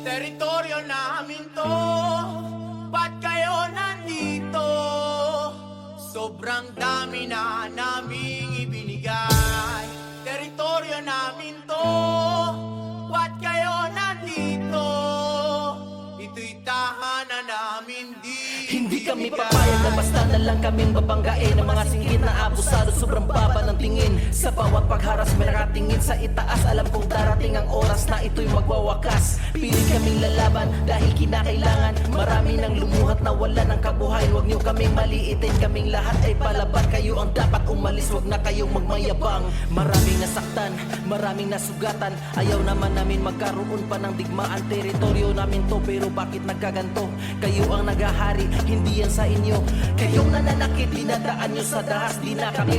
Teritoryo namin to. Ba't kayo nandito? Sobrang dami na naming ibinigay. Teritoryo namin to. Ba't kayo nandito? Ito'y tahanan namin di Hindi kami papayag na basta na lang kaming babanggain Ang mga singgit na abusado sobrang baba ng tingin. Sa bawat pagharas may nakatingin. Sa itaas Alam kong darating ang oras na ito'y magwawakas. Pilit kaming lalaban dahil kinakailangan. Marami nang lumuhat na wala ng kabuhayan Huwag niyo kaming maliitin. Kaming lahat ay palaban. Kayo ang dapat umalis. Huwag na kayong magmayabang. Maraming nasaktan, maraming nasugatan. Ayaw naman namin magkaroon pa ng digmaan Teritoryo namin to. Pero bakit nagkaganto? Kayo ang naghahari, hindi yan sa inyo. Kayong nananakit, dinadaan nyo sa dahas. Di na kami